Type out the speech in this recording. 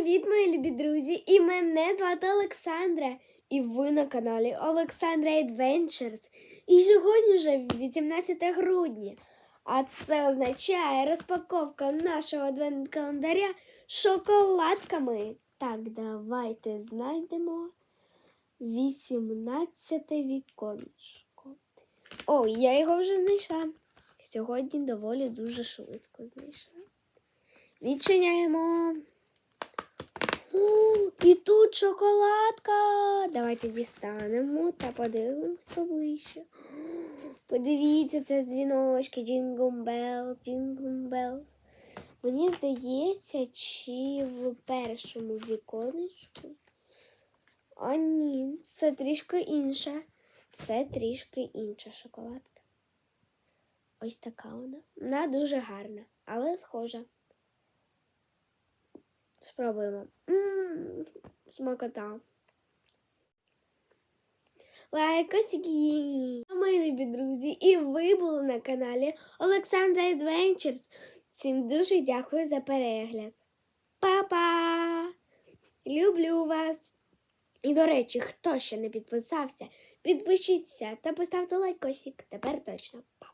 Привіт, мої любі друзі! І мене звати Олександра. І ви на каналі Олександра Adventures. І сьогодні вже 18 грудня. А це означає розпаковка нашого адвент календаря з шоколадками. Так, давайте знайдемо 18 віконечко. О, я його вже знайшла. Сьогодні доволі дуже швидко знайшла. Відчиняємо. І тут шоколадка. Давайте дістанемо та подивимось поближче. Подивіться, це дзвіночки Jingle Bells, Jingle Bells. Мені здається, чи в першому віконечку. А ні, це трішки інше. Це трішки інша шоколадка. Ось така вона. Вона дуже гарна, але схожа. Спробуємо. М, Смакота. Лайкосики! Мої любі друзі! І ви були на каналі Олександра Adventures. Всім дуже дякую за перегляд. Па-па! Люблю вас! І, до речі, хто ще не підписався, підпишіться та поставте лайкосик. Тепер точно. Па!